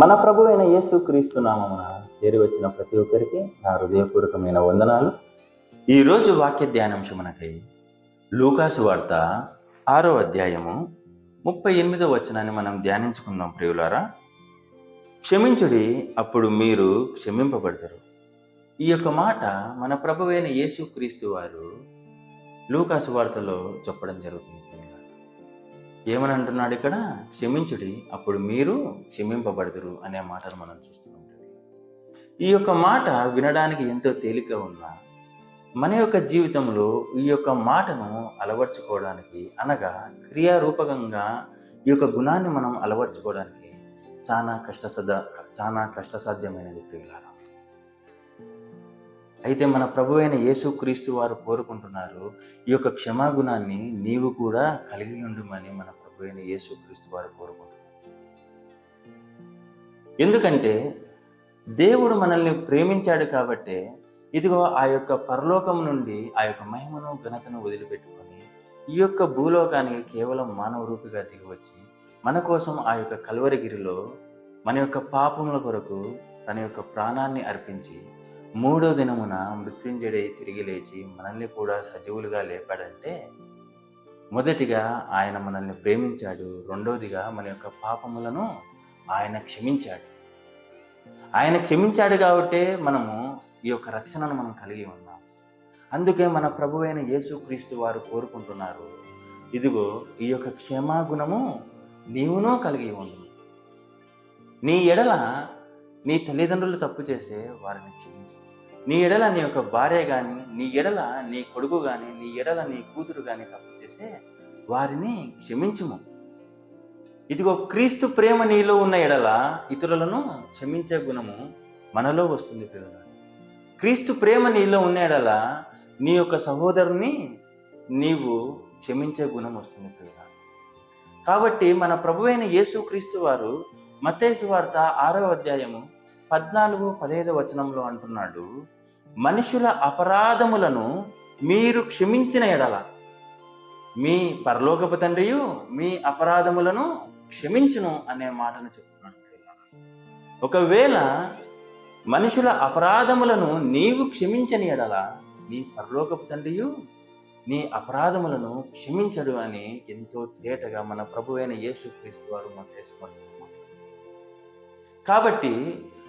మన ప్రభు అయిన యేసు క్రీస్తు నామమున చేరి వచ్చిన ప్రతి ఒక్కరికి నా హృదయపూర్వకమైన వందనాలు. ఈరోజు వాక్య ధ్యానాంశమునకై లూకాసు వార్త ఆరో అధ్యాయము ముప్పై ఎనిమిదో వచనాన్ని మనం ధ్యానించుకుందాం ప్రియులారా. క్షమించుడి అప్పుడు మీరు క్షమింపబడతారు. ఈ యొక్క మాట మన ప్రభువైన యేసు క్రీస్తు వారు లూకాసు వార్తలో చెప్పడం జరుగుతుంది ఏమని అంటున్నాడు ఇక్కడ? క్షమించుడి అప్పుడు మీరు క్షమింపబడదురు అనే మాటను మనం చూస్తున్నాం ఈ యొక్క మాట వినడానికి ఎంతో తేలిక ఉన్నా మన యొక్క జీవితంలో ఈ యొక్క మాటను అలవర్చుకోవడానికి అనగా క్రియారూపకంగా ఈ యొక్క గుణాన్ని మనం అలవర్చుకోవడానికి చాలా కష్టసద చాలా కష్టసాధ్యమైనది ప్రియులారా. అయితే మన ప్రభు అయిన యేసుక్రీస్తు వారు కోరుకుంటున్నారు ఈ యొక్క క్షమాగుణాన్ని నీవు కూడా కలిగి ఉండుమని మన ప్రభు అయిన యేసుక్రీస్తు వారు కోరుకుంటున్నారు. ఎందుకంటే దేవుడు మనల్ని ప్రేమించాడు కాబట్టే ఇదిగో ఆ యొక్క పరలోకం నుండి ఆ యొక్క మహిమను ఘనతను వదిలిపెట్టుకొని ఈ యొక్క భూలోకానికి కేవలం మానవ రూపిగా దిగివచ్చి మన కోసం ఆ యొక్క కల్వరిగిరిలో మన యొక్క పాపముల కొరకు తన యొక్క ప్రాణాన్ని అర్పించి మూడో దినమున మృత్యుంజడై తిరిగి లేచి మనల్ని కూడా సజీవులుగా లేపాడంటే మొదటిగా ఆయన మనల్ని ప్రేమించాడు. రెండోదిగా మన యొక్క పాపములను ఆయన క్షమించాడు. ఆయన క్షమించాడు కాబట్టే మనము ఈ యొక్క రక్షణను మనం కలిగి ఉన్నాం. అందుకే మన ప్రభు అయిన యేసుక్రీస్తు వారు కోరుకుంటున్నారు. ఇదిగో ఈ యొక్క క్షమాగుణము నీవునూ కలిగి ఉండు. నీ ఎడల నీ తల్లిదండ్రులు తప్పు చేసే వారిని క్షమించు. నీ ఎడల నీ యొక్క భార్య కానీ నీ ఎడల నీ కొడుకు కానీ నీ ఎడల నీ కూతురు కానీ తప్పు చేసే వారిని క్షమించుము. ఇదిగో క్రీస్తు ప్రేమ నీలో ఉన్న ఎడల ఇతరులను క్షమించే గుణము మనలో వస్తుంది పిల్లల. క్రీస్తు ప్రేమ నీలో ఉన్న ఎడల నీ యొక్క సహోదరుని నీవు క్షమించే గుణం వస్తుంది పిల్లల. కాబట్టి మన ప్రభువైన యేసు క్రీస్తు వారు మత్తేసు వార్త ఆరో అధ్యాయము పద్నాలుగు పదహైదు వచనంలో అంటున్నాడు మనుషుల అపరాధములను మీరు క్షమించిన ఎడల మీ పరలోకపు తండ్రియు మీ అపరాధములను క్షమించును అనే మాటను చెప్తున్నాడు ఒకవేళ మనుషుల అపరాధములను నీవు క్షమించని ఎడల నీ పరలోకపు తండ్రియు నీ అపరాధములను క్షమించడు అని ఎంతో తేటగా మన ప్రభు అయిన యేసుక్రీస్తు వారు మనం కాబట్టి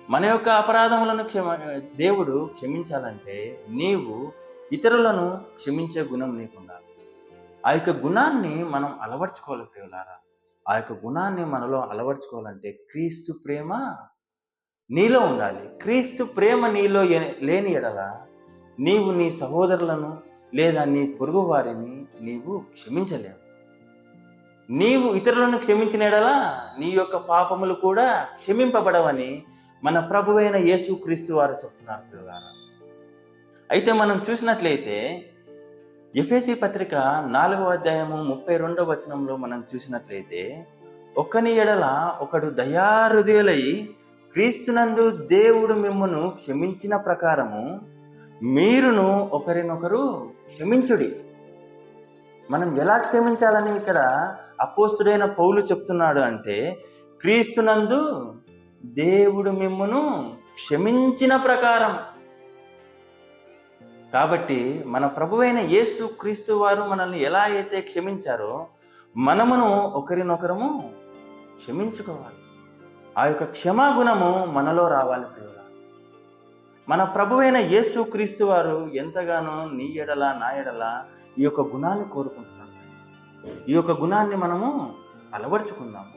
మన యొక్క అపరాధములను క్షమ దేవుడు క్షమించాలంటే నీవు ఇతరులను క్షమించే గుణం నీకుండాలి. ఆ యొక్క గుణాన్ని మనం అలవర్చుకోవాలి ప్రియులారా. ఆ యొక్క గుణాన్ని మనలో అలవర్చుకోవాలంటే క్రీస్తు ప్రేమ నీలో ఉండాలి. క్రీస్తు ప్రేమ నీలో లేని ఎడల నీవు నీ సహోదరులను లేదా నీ పొరుగు వారిని నీవు క్షమించలేవు. నీవు ఇతరులను క్షమించిన ఎడల నీ యొక్క పాపములు కూడా క్షమింపబడవని మన ప్రభువైన యేసు క్రీస్తు వారు చెప్తున్నారు పిల్లలారా అయితే మనం చూసినట్లయితే ఎఫ్ఎసి పత్రిక నాలుగవ అధ్యాయము ముప్పై రెండవ వచనంలో మనం చూసినట్లయితే ఒక్కని ఎడల ఒకడు దయారుదయులై క్రీస్తునందు దేవుడు మిమ్మను క్షమించిన ప్రకారము మీరును ఒకరినొకరు క్షమించుడి. మనం ఎలా క్షమించాలని ఇక్కడ అపోస్తుడైన పౌలు చెప్తున్నాడు అంటే క్రీస్తునందు దేవుడు మిమ్మను క్షమించిన ప్రకారం. కాబట్టి మన ప్రభువైన యేసు క్రీస్తు వారు మనల్ని ఎలా అయితే క్షమించారో మనమును ఒకరినొకరము క్షమించుకోవాలి. ఆ యొక్క క్షమాగుణము మనలో రావాలి ప్రియుల మన ప్రభువైన యేసు క్రీస్తు వారు ఎంతగానో నీ ఎడల నా ఎడల ఈ యొక్క గుణాన్ని కోరుకుంటున్నారు. ఈ యొక్క గుణాన్ని మనము అలవర్చుకుందాము.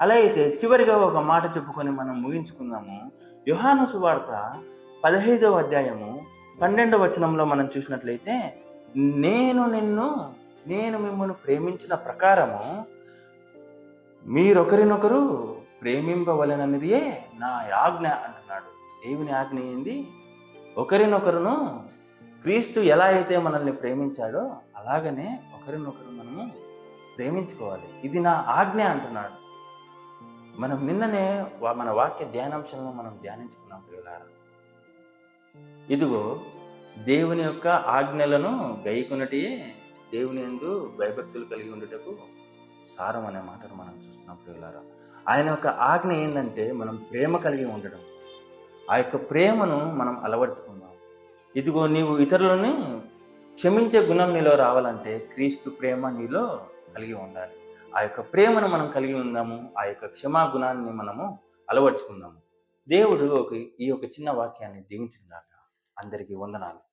అలా అయితే చివరిగా ఒక మాట చెప్పుకొని మనం ముగించుకుందాము. యుహాను సువార్త పదహైదవ అధ్యాయము పన్నెండవ వచనంలో మనం చూసినట్లయితే నేను నిన్ను నేను మిమ్మల్ని ప్రేమించిన ప్రకారము మీరొకరినొకరు ప్రేమింపవలనన్నదియే నా ఆజ్ఞ అంటున్నాడు. దేవుని ఆజ్ఞ ఏంది? ఒకరినొకరును క్రీస్తు ఎలా అయితే మనల్ని ప్రేమించాడో అలాగనే ఒకరినొకరు ప్రేమించుకోవాలి. ఇది నా ఆజ్ఞ అంటున్నాడు. మనం నిన్ననే వా- మన వాక్య ధ్యానాంశంలో మనం ధ్యానించుకున్నాం పిల్లలారా ఇదిగో దేవుని యొక్క ఆజ్ఞలను గైకొనటియే దేవుని ఎందు భయభక్తులు కలిగి ఉండటకు సారం అనే మాటను మనం చూస్తున్నాం పిల్లలారా ఆయన యొక్క ఆజ్ఞ ఏంటంటే మనం ప్రేమ కలిగి ఉండడం. ఆ యొక్క ప్రేమను మనం అలవర్చుకుందాం. ఇదిగో నీవు ఇతరులని క్షమించే గుణం నీలో రావాలంటే క్రీస్తు ప్రేమ నీలో కలిగి ఉండాలి. ఆ యొక్క ప్రేమను మనం కలిగి ఉందాము ఆ యొక్క క్షమా గుణాన్ని మనము అలవర్చుకుందాము. దేవుడు ఒక ఈ యొక్క చిన్న వాక్యాన్ని దీవించిందాక అందరికీ వందనాలు.